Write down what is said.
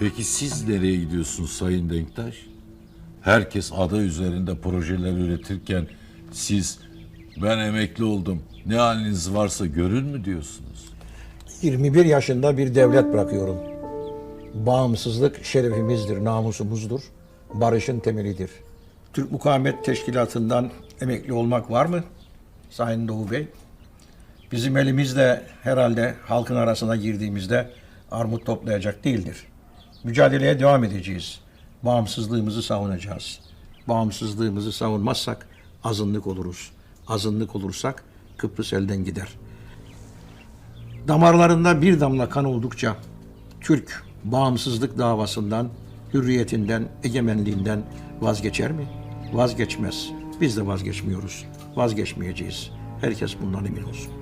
Peki siz nereye gidiyorsunuz Sayın Denktaş? Herkes ada üzerinde projeler üretirken siz ben emekli oldum ne haliniz varsa görün mü diyorsunuz? 21 yaşında bir devlet bırakıyorum. Bağımsızlık şerefimizdir, namusumuzdur. Barışın temelidir. Türk Mukavemet Teşkilatı'ndan emekli olmak var mı? Sayın Doğu Bey. Bizim elimizde herhalde halkın arasına girdiğimizde armut toplayacak değildir. Mücadeleye devam edeceğiz. Bağımsızlığımızı savunacağız. Bağımsızlığımızı savunmazsak azınlık oluruz. Azınlık olursak Kıbrıs elden gider. Damarlarında bir damla kan oldukça Türk bağımsızlık davasından, hürriyetinden, egemenliğinden vazgeçer mi? Vazgeçmez. Biz de vazgeçmiyoruz. Vazgeçmeyeceğiz. Herkes bundan emin olsun.